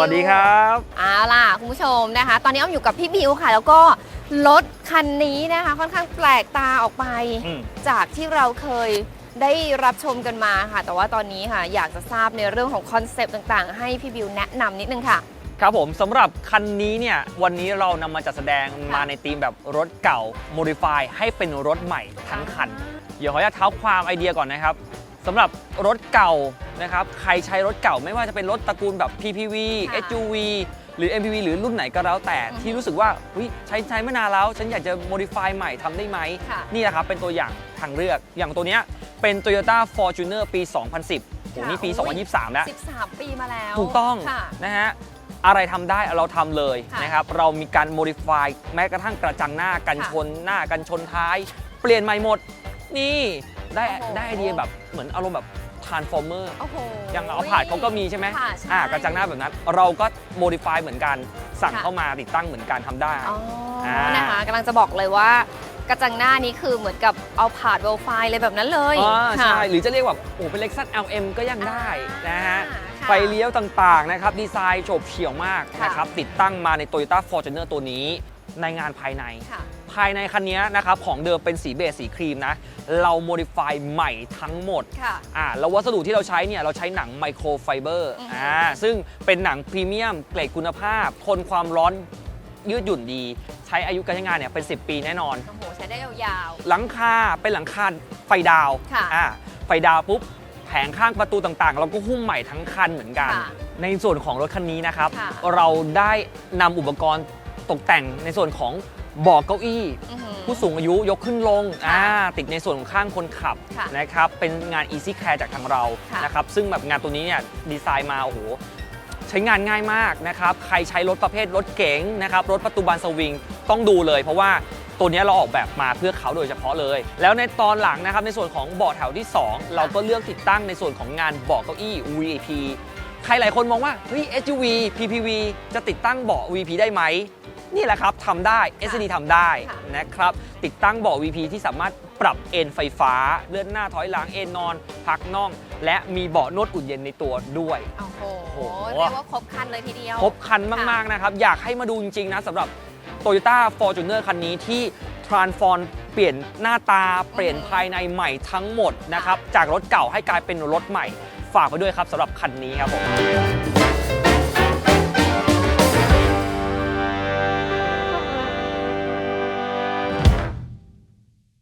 วัสดีครับเอาล่ะคุณผู้ชมนะคะ ตอนนี้อ้อมอยู่กับพี่บิวค่ะ แล้วก็รถคันนี้นะคะ ค่อนข้างแปลกตาออกไป อืม จากที่เราเคยได้รับชมกันมาค่ะ แต่ว่าตอนนี้ค่ะ อยากจะทราบในเรื่องของคอนเซปต์ต่างๆ ให้พี่บิวแนะนำนิดนึงค่ะ ครับผมสำหรับคันนี้เนี่ยวันนี้เรานำมาจัดแสดงค่ะมาในธีมแบบรถเก่า modify ให้เป็นรถใหม่ทั้งคัน เดี๋ยวขออนุญาตเท้าความไอเดียก่อนนะครับ สำหรับรถเก่านะครับ ใครใช้รถเก่าไม่ว่าจะเป็นรถตระกูลแบบ PPV ค่ะ SUV หรือ MPV หรือรุ่นไหนก็แล้วแต่อือฮึที่รู้สึกว่าอุ๊ยใช้ใช้มานานแล้ว ฉันอยากจะ modify ใหม่ทำได้ไหม ค่ะ นี่แหละครับ เป็นตัวอย่างทางเลือก อย่างตัวเนี้ยเป็น Toyota Fortuner ปี 2010โหนี่ปีค่ะอุ๊ย2023 แล้ว 13 ปีมาแล้วถูกต้องค่ะ นะฮะอะไรทำได้เราทำเลยค่ะนะครับ เรามีการ modify แม้กระทั่งกระจังหน้ากันค่ะชนหน้ากันชนท้าย เปลี่ยนใหม่หมด นี่ ได้โอ้โหได้ไอเดียแบบเหมือนอารมณ์แบบ transformer โอ้โห อย่างเอาผาดเขาก็มีใช่ไหมค่ะใช่ อ่ากระจังหน้าแบบนั้น เราก็ modify เหมือนกัน สั่งค่ะเข้ามาติดตั้งเหมือนกันทำได้ อ๋ออ่าน นะคะกำลังจะบอกเลยว่ากระจังหน้านี้คือเหมือนกับเอาผาดเวลไฟเลยแบบนั้นเลยอ่าค่ะใช่ หรือจะเรียกว่าโอ้เป็น Lexus LM ก็ยังได้นะฮะอ่าค่ะไฟเลี้ยวต่างๆนะครับ ดีไซน์โฉบเฉี่ยวมากค่ะนะครับ ติดตั้งมาใน Toyota Fortuner ตัวนี้ในงานภายใน ค่ะภายในคันนี้นะครับของเดิมเป็นสีเบจสีครีมนะ เราโมดิฟายใหม่ทั้งหมดค่ะอ่าแล้ววัสดุที่เราใช้เนี่ยเราใช้หนังไมโครไฟเบอร์อือฮึอ่าซึ่งเป็นหนังพรีเมียมเกรดคุณภาพ ทนความร้อนยืดหยุ่นดี ใช้อายุการใช้งานเนี่ยเป็น 10 ปีแน่นอน โอ้โห ใช้ได้ยาวหลังคาเป็นหลังคาไฟดาวค่ะ อ่าไฟดาวปุ๊บแผงข้างประตูต่างๆ เราก็หุ้มใหม่ทั้งคันเหมือนกัน ค่ะในส่วนของรถคันนี้นะครับ ค่ะ เราได้นำอุปกรณ์ตกแต่งในส่วนของเบอกเก้าอี้ๆอื้อหือ ผู้สูงอายุยกขึ้นลงค่ะอ่าติดในส่วนของข้างคนขับค่ะนะครับ เป็นงาน Easy Care จากทางเราค่ะ นะครับ ซึ่งแบบงานตัวนี้เนี่ยดีไซน์มาโอ้โหใช้งานง่ายมากนะครับ ใครใช้รถประเภทรถเก๋งนะครับ รถประตูบานสวิงต้องดูเลย เพราะว่าตัวนี้เราออกแบบมาเพื่อเขาโดยเฉพาะเลย แล้วในตอนหลังนะครับในส่วนของเบาะแถวที่ 2 เราก็เลือกติดตั้งในส่วนของงานเบาะเก้าอี้ VIP ใครหลายคนมองว่าเฮ้ย SUV PPV จะติดตั้งเบาะ VIP ได้ไหม นี่แหละครับทำได้ SD ทำได้ค่ะ นะครับ ติดตั้งเบาะ VP ที่สามารถปรับเอนไฟฟ้า เลื่อนหน้าถอยหลังเอนนอน พักน่อง และมีเบาะนวดอุ่นเย็นในตัวด้วย โอ้โหโอ้โห เรียกว่าครบครันเลยทีเดียว ครบคันมาก ๆ นะครับ อยากให้มาดูจริง ๆ นะสำหรับ Toyota Fortuner คันนี้ที่ transform เปลี่ยนหน้าตาเปลี่ยนภายในใหม่ทั้งหมดนะครับ จากรถเก่าให้กลายเป็นรถใหม่ ฝากไปด้วยครับสำหรับคันนี้ครับผม